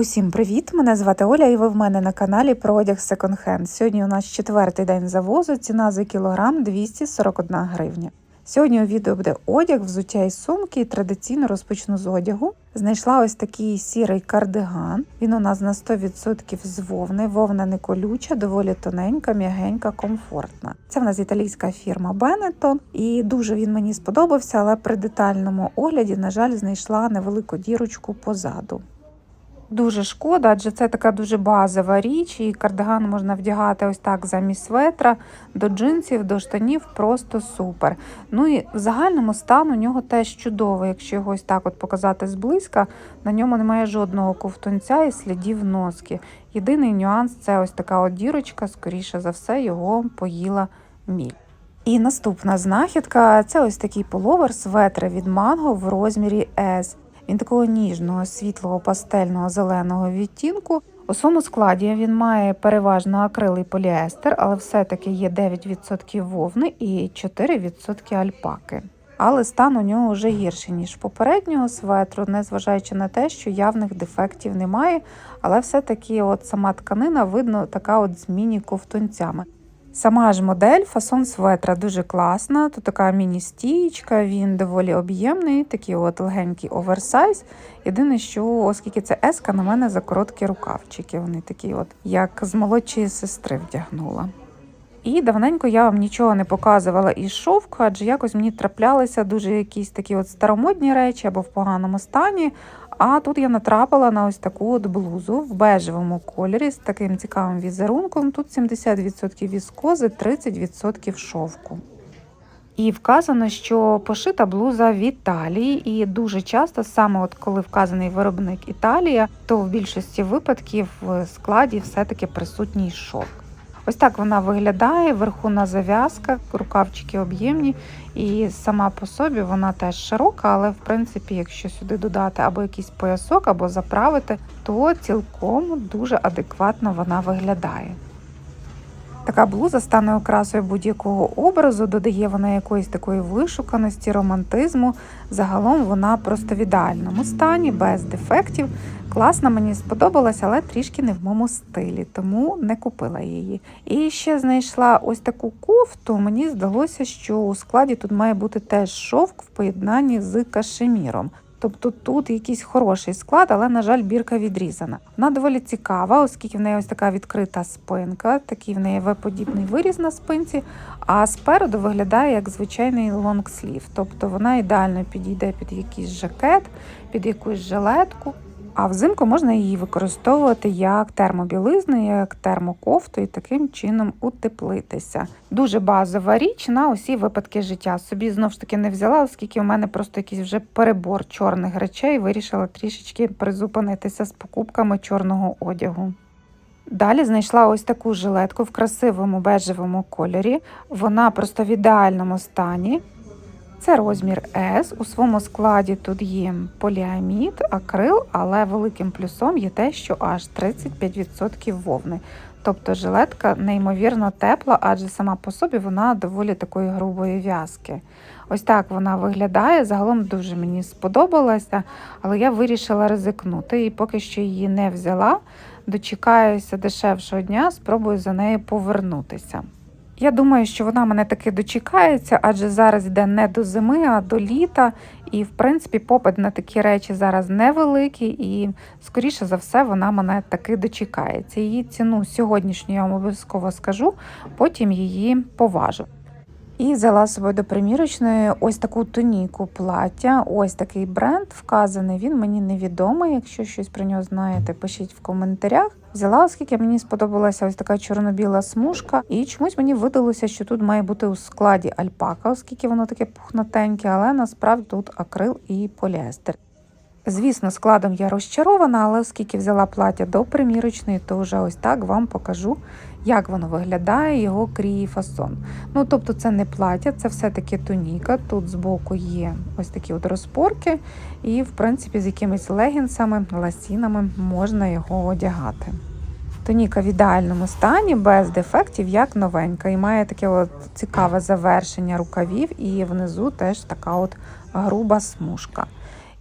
Усім привіт! Мене звати Оля, і ви в мене на каналі про одяг Hand. Сьогодні у нас четвертий день завозу. Ціна за кілограм 241 гривня. Сьогодні у відео буде одяг, взуття і сумки. І традиційно розпочну з одягу. Знайшла ось такий сірий кардиган. Він у нас на 100% з вовни. Вовна не колюча, доволі тоненька, м'ягенька, комфортна. Це в нас італійська фірма Benetton. І дуже він мені сподобався, але при детальному огляді, на жаль, знайшла невелику дірочку позаду. Дуже шкода, адже це така дуже базова річ, і кардиган можна вдягати ось так замість светра, до джинсів, до штанів просто супер. Ну і в загальному стан у нього теж чудовий. Якщо його ось так от показати зблизька, на ньому немає жодного ковтунця і слідів носки. Єдиний нюанс це ось така от дірочка, скоріше за все, його поїла міль. І наступна знахідка це ось такий половер светра від манго в розмірі S. Він такого ніжного, світлого, пастельного зеленого відтінку. У своєму складі він має переважно акрил і поліестер, але все-таки є 9% вовни і 4% альпаки. Але стан у нього вже гірший, ніж попереднього светру, незважаючи на те, що явних дефектів немає, але все-таки от сама тканина видно така от з міні-ковтунцями. Сама ж модель, фасон светра дуже класна. Тут така міні-стієчка, він доволі об'ємний, такий от легенький оверсайз. Єдине, що, оскільки це еска, на мене за короткі рукавчики. Вони такі, от, як з молодшої сестри вдягнула. І давненько я вам нічого не показувала із шовку, адже якось мені траплялися дуже якісь такі от старомодні речі або в поганому стані. А тут я натрапила на ось таку от блузу в бежевому кольорі з таким цікавим візерунком. Тут 70% віскози, 30% шовку. І вказано, що пошита блуза в Італії, і дуже часто, саме от коли вказаний виробник Італія, то в більшості випадків в складі все-таки присутній шовк. Ось так вона виглядає, вверху на зав'язках, рукавчики об'ємні, і сама по собі вона теж широка, але в принципі, якщо сюди додати або якийсь поясок, або заправити, то цілком дуже адекватно вона виглядає. Така блуза стане окрасою будь-якого образу, додає вона якоїсь такої вишуканості, романтизму. Загалом вона просто в ідеальному стані, без дефектів. Класна, мені сподобалась, але трішки не в моєму стилі, тому не купила її. І ще знайшла ось таку кофту. Мені здалося, що у складі тут має бути теж шовк в поєднанні з кашеміром. Тобто тут якийсь хороший склад, але, на жаль, бірка відрізана. Вона доволі цікава, оскільки в неї ось така відкрита спинка, такий в неї В-подібний виріз на спинці, а спереду виглядає як звичайний лонгслів. Тобто вона ідеально підійде під якийсь жакет, під якусь жилетку. А взимку можна її використовувати як термобілизну, як термокофту і таким чином утеплитися. Дуже базова річ на усі випадки життя. Собі знов ж таки не взяла, оскільки у мене просто якийсь вже перебор чорних речей, вирішила трішечки призупинитися з покупками чорного одягу. Далі знайшла ось таку жилетку в красивому бежевому кольорі. Вона просто в ідеальному стані. Це розмір S. У своєму складі тут є поліамід, акрил, але великим плюсом є те, що аж 35% вовни. Тобто жилетка неймовірно тепла, адже сама по собі вона доволі такої грубої в'язки. Ось так вона виглядає. Загалом дуже мені сподобалася, але я вирішила ризикнути і поки що її не взяла. Дочекаюся дешевшого дня, спробую за нею повернутися. Я думаю, що вона мене таки дочекається, адже зараз йде не до зими, а до літа. І, в принципі, попит на такі речі зараз невеликий, і, скоріше за все, вона мене таки дочекається. Її ціну сьогоднішню я вам обов'язково скажу, потім її поважу. І взяла з собою до примірочної ось таку тоніку плаття. Ось такий бренд вказаний. Він мені невідомий. Якщо щось про нього знаєте, пишіть в коментарях. Взяла, оскільки мені сподобалася ось така чорно-біла смужка, і чомусь мені видалося, що тут має бути у складі альпака, оскільки воно таке пухнатеньке, але насправді тут акрил і поліестер. Звісно, складом я розчарована, але оскільки взяла плаття до примірочної, то вже ось так вам покажу, як воно виглядає, його крій фасон. Ну, тобто, це не плаття, це все-таки тоніка. Тут збоку є ось такі от розпорки, і, в принципі, з якимись легінсами, ласінами можна його одягати. Тоніка в ідеальному стані, без дефектів, як новенька, і має таке от цікаве завершення рукавів, і внизу теж така от груба смужка.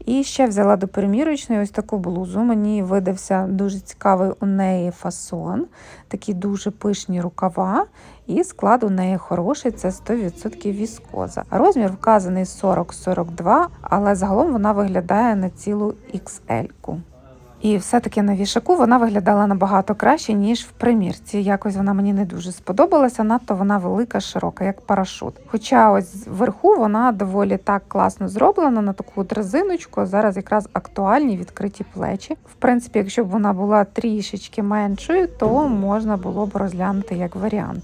І ще взяла до примірочної ось таку блузу. Мені видався дуже цікавий у неї фасон, такі дуже пишні рукава, і склад у неї хороший, це 100% віскоза. Розмір вказаний 40-42, але загалом вона виглядає на цілу XL-ку. І все-таки на вішаку вона виглядала набагато краще, ніж в примірці. Якось вона мені не дуже сподобалася, надто вона велика, широка, як парашут. Хоча ось вверху вона доволі так класно зроблена на таку от резиночку. Зараз якраз актуальні відкриті плечі. В принципі, якщо б вона була трішечки меншою, то можна було б розглянути як варіант.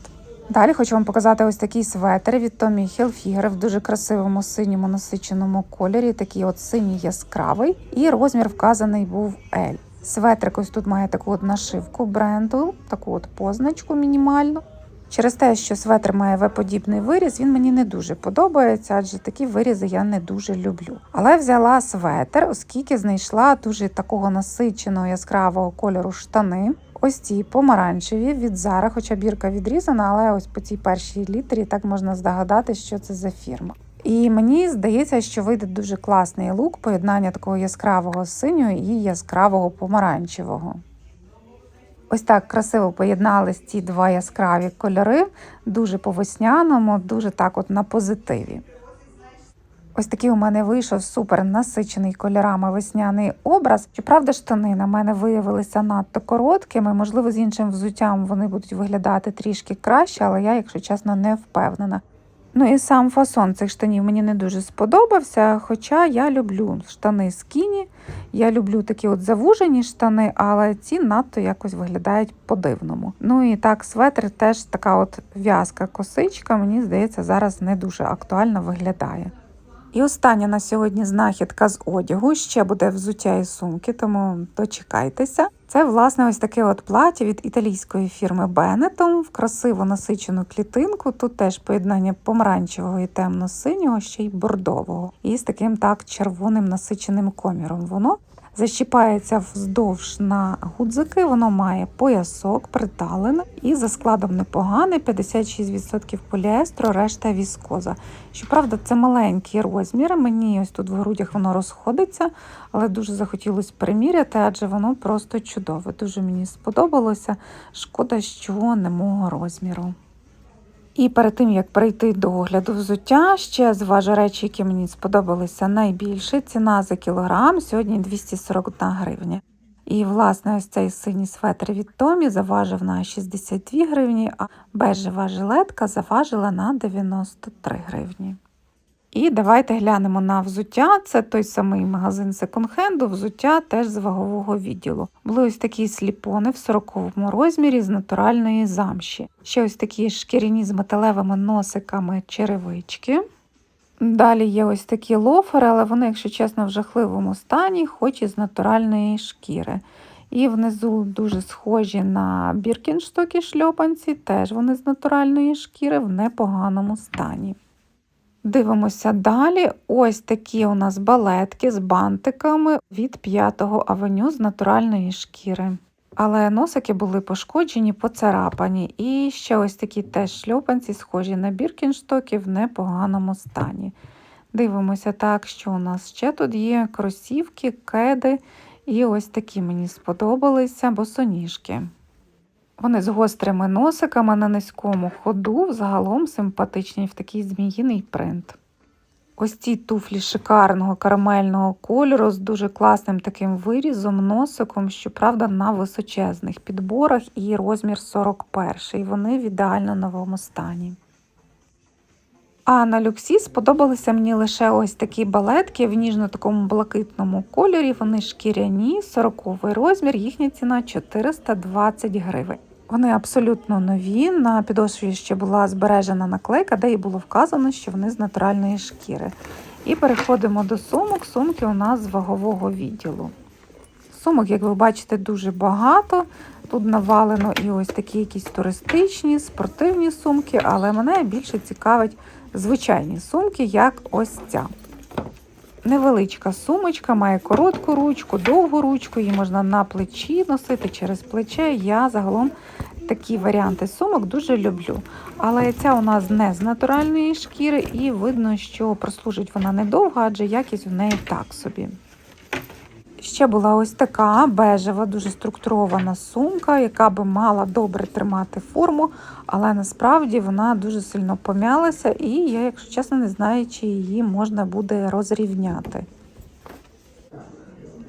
Далі хочу вам показати ось такий светр від Tommy Hilfiger в дуже красивому синьому насиченому кольорі, такий от синій яскравий, і розмір вказаний був L. Светрик ось тут має таку от нашивку бренду, таку от позначку мінімальну. Через те, що светр має В-подібний виріз, він мені не дуже подобається, адже такі вирізи я не дуже люблю. Але взяла светр, оскільки знайшла дуже такого насиченого яскравого кольору штани. Ось ці помаранчеві від Zara, хоча бірка відрізана, але ось по цій першій літері так можна здогадати, що це за фірма. І мені здається, що вийде дуже класний лук поєднання такого яскравого синього і яскравого помаранчевого. Ось так красиво поєднались ці два яскраві кольори, дуже по весняному, дуже так от на позитиві. Ось такий у мене вийшов супер насичений кольорами весняний образ. Щоправда, штани на мене виявилися надто короткими. Можливо, з іншим взуттям вони будуть виглядати трішки краще, але я, якщо чесно, не впевнена. Ну і сам фасон цих штанів мені не дуже сподобався. Хоча я люблю штани скіні, я люблю такі от завужені штани, але ці надто якось виглядають по-дивному. Ну і так, светр теж така от в'язка косичка, мені здається, зараз не дуже актуально виглядає. І остання на сьогодні знахідка з одягу. Ще буде взуття і сумки, тому дочекайтеся. Це, власне, ось таке от плаття від італійської фірми Benetton в красиво насичену клітинку. Тут теж поєднання помаранчевого і темно-синього, ще й бордового. І з таким так червоним насиченим коміром. Воно защіпається вздовж на гудзики, воно має поясок, приталене і за складом непоганий, 56% поліестру, решта віскоза. Щоправда, це маленький розмір. Мені ось тут в грудях воно розходиться, але дуже захотілося приміряти, адже воно просто чудове. Дуже мені сподобалося. Шкода, що не мого розміру. І перед тим як перейти до огляду взуття, ще зважу речі, які мені сподобалися найбільше. Ціна за кілограм сьогодні 241 гривня. І, власне, ось цей синій светр від Томі заважив на 62 гривні, а бежева жилетка заважила на 93 гривні. І давайте глянемо на взуття. Це той самий магазин секонд-хенду, взуття теж з вагового відділу. Були ось такі сліпони в 40-му розмірі з натуральної замші. Ще ось такі шкіряні з металевими носиками черевички. Далі є ось такі лофери, але вони, якщо чесно, в жахливому стані, хоч і з натуральної шкіри. І внизу дуже схожі на біркінштоки шльопанці, теж вони з натуральної шкіри в непоганому стані. Дивимося далі. Ось такі у нас балетки з бантиками від 5-го авеню з натуральної шкіри. Але носики були пошкоджені, поцарапані. І ще ось такі теж шльопанці, схожі на біркінштоки в непоганому стані. Дивимося так, що у нас ще тут є кросівки, кеди. І ось такі мені сподобалися босоніжки. Вони з гострими носиками на низькому ходу, загалом симпатичні в такий зміїний принт. Ось ці туфлі шикарного карамельного кольору з дуже класним таким вирізом, носиком, щоправда, на височезних підборах і розмір 41 Вони в ідеально новому стані. А на люксі сподобалися мені лише ось такі балетки в ніжно-такому блакитному кольорі. Вони шкіряні, 40 розмір, їхня ціна 420 гривень. Вони абсолютно нові. На підошві ще була збережена наклейка, де і було вказано, що вони з натуральної шкіри. І переходимо до сумок. Сумки у нас з вагового відділу. Сумок, як ви бачите, дуже багато. Тут навалено і ось такі якісь туристичні, спортивні сумки, але мене більше цікавить звичайні сумки, як ось ця. Невеличка сумочка, має коротку ручку, довгу ручку, її можна на плечі носити через плече. Я загалом такі варіанти сумок дуже люблю. Але ця у нас не з натуральної шкіри, і видно, що прослужить вона недовго, адже якість в неї так собі. Ще була ось така бежева, дуже структурована сумка, яка би мала добре тримати форму, але насправді вона дуже сильно пом'ялася, і я, якщо чесно, не знаю, чи її можна буде розрівняти.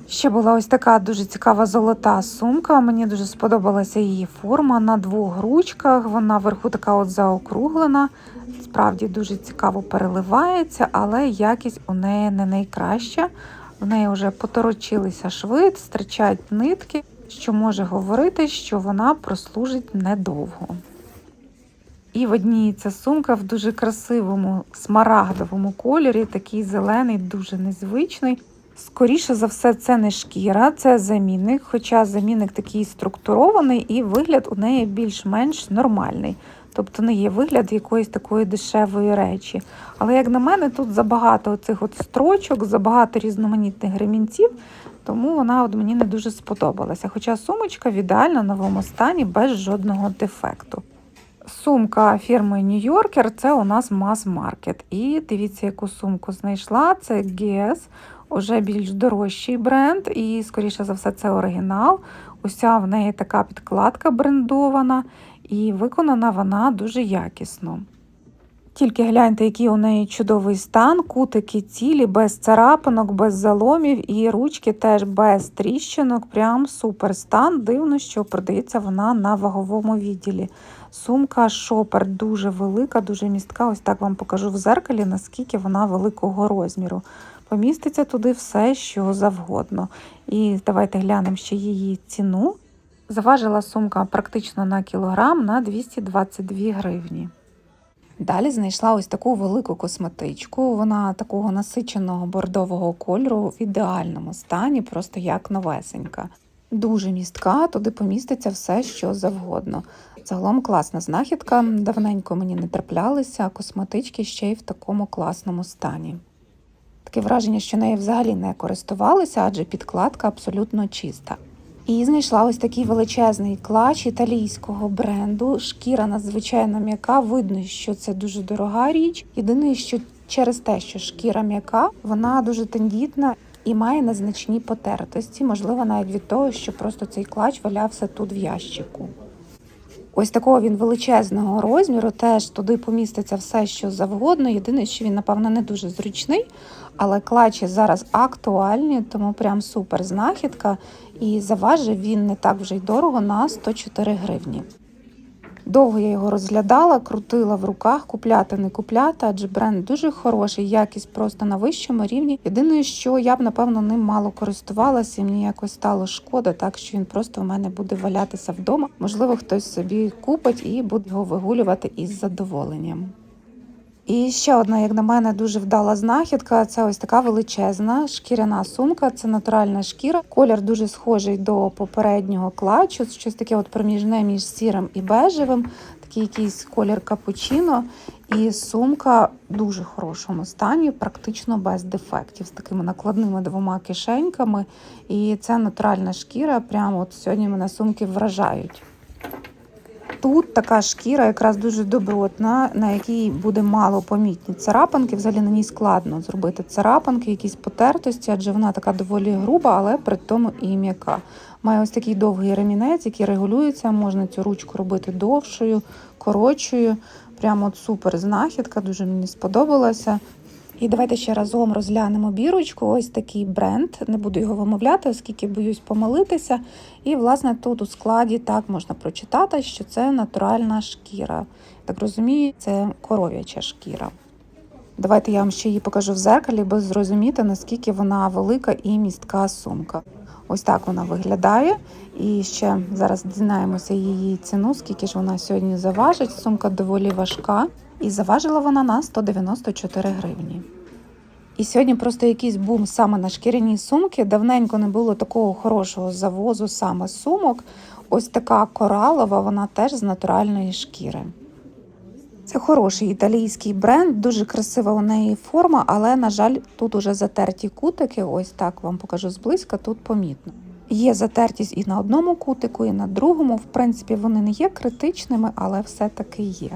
Ще була ось така дуже цікава золота сумка. Мені дуже сподобалася її форма на двох ручках. Вона вверху така от заокруглена. Справді дуже цікаво переливається, але якість у неї не найкраща. В неї вже поторочилися шви, стирчать нитки, що може говорити, що вона прослужить недовго. І в одній ця сумка в дуже красивому смарагдовому кольорі, такий зелений, дуже незвичний. Скоріше за все, це не шкіра, це замінник, хоча замінник такий структурований і вигляд у неї більш-менш нормальний. Тобто не є вигляд якоїсь такої дешевої речі. Але, як на мене, тут забагато оцих от строчок, забагато різноманітних ремінців, тому вона от мені не дуже сподобалася. Хоча сумочка в ідеально новому стані без жодного дефекту. Сумка фірми Нью-Йоркер це у нас мас-маркет. І дивіться, яку сумку знайшла. Це Guess, уже більш дорожчий бренд, і, скоріше за все, це оригінал. Уся в неї така підкладка брендована, і виконана вона дуже якісно. Тільки гляньте, який у неї чудовий стан, кутики цілі, без царапинок, без заломів, і ручки теж без тріщинок. Прям супер стан. Дивно, що продається вона на ваговому відділі. Сумка шопер дуже велика, дуже містка. Ось так вам покажу в зеркалі, наскільки вона великого розміру. Поміститься туди все, що завгодно. І давайте глянемо ще її ціну. Заважила сумка практично на кілограм на 222 гривні. Далі знайшла ось таку велику косметичку. Вона такого насиченого бордового кольору в ідеальному стані, просто як новесенька. Дуже містка, туди поміститься все, що завгодно. Загалом класна знахідка. Давненько мені не траплялися косметички ще й в такому класному стані. Таке враження, що нею взагалі не користувалися, адже підкладка абсолютно чиста. І знайшла ось такий величезний клач італійського бренду. Шкіра надзвичайно м'яка. Видно, що це дуже дорога річ. Єдине, що через те, що шкіра м'яка, вона дуже тендітна і має незначні потертості, можливо, навіть від того, що просто цей клач валявся тут в ящику. Ось такого він величезного розміру, теж туди поміститься все, що завгодно. Єдине, що він, напевно, не дуже зручний, але клачі зараз актуальні, тому прям супер знахідка. І заважив він не так вже й дорого на 104 гривні. Довго я його розглядала, крутила в руках, купляти, не купляти, адже бренд дуже хороший, якість просто на вищому рівні. Єдине, що я б, напевно, ним мало користувалася, і мені якось стало шкода, так що він просто в мене буде валятися вдома. Можливо, хтось собі купить і буде його вигулювати із задоволенням. І ще одна, як на мене, дуже вдала знахідка. Це ось така величезна шкіряна сумка. Це натуральна шкіра. Колір дуже схожий до попереднього клачу. Щось таке от проміжне між сірим і бежевим, такий якийсь колір капучино. І сумка в дуже хорошому стані, практично без дефектів, з такими накладними двома кишеньками. І це натуральна шкіра. Прямо от сьогодні мене сумки вражають. Тут така шкіра якраз дуже добротна, на якій буде мало помітні царапинки. Взагалі на ній складно зробити царапинки, якісь потертості, адже вона така доволі груба, але при тому і м'яка. Має ось такий довгий ремінець, який регулюється. Можна цю ручку робити довшою, коротшою. Прямо от супер знахідка, дуже мені сподобалася. І давайте ще разом розглянемо бірочку. Ось такий бренд. Не буду його вимовляти, оскільки боюсь помилитися. І, власне, тут у складі так можна прочитати, що це натуральна шкіра. Так розумію, це коров'яча шкіра. Давайте я вам ще її покажу в зеркалі, бо зрозуміти, наскільки вона велика і містка сумка. Ось так вона виглядає. І ще зараз дізнаємося її ціну, скільки ж вона сьогодні заважить. Сумка доволі важка. І заважила вона на 194 гривні. І сьогодні просто якийсь бум саме на шкіряні сумки. Давненько не було такого хорошого завозу саме сумок. Ось така коралова, вона теж з натуральної шкіри. Це хороший італійський бренд, дуже красива у неї форма, але, на жаль, тут уже затерті кутики. Ось так вам покажу зблизька, тут помітно. Є затертість і на одному кутику, і на другому. В принципі, вони не є критичними, але все-таки є.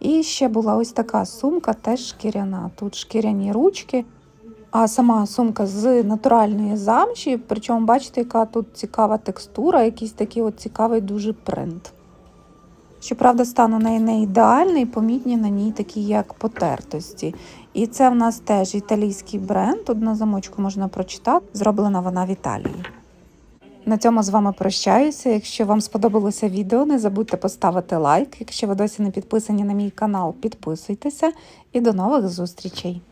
І ще була ось така сумка, теж шкіряна. Тут шкіряні ручки, А сама сумка з натуральної замші, причому бачите, яка тут цікава текстура, якийсь такий от цікавий дуже принт. Щоправда, стан у неї не ідеальний, помітні на ній такі як потертості. І це в нас теж італійський бренд, тут на замочку можна прочитати, зроблена вона в Італії. На цьому з вами прощаюся. Якщо вам сподобалося відео, не забудьте поставити лайк. Якщо ви досі не підписані на мій канал, підписуйтеся і до нових зустрічей!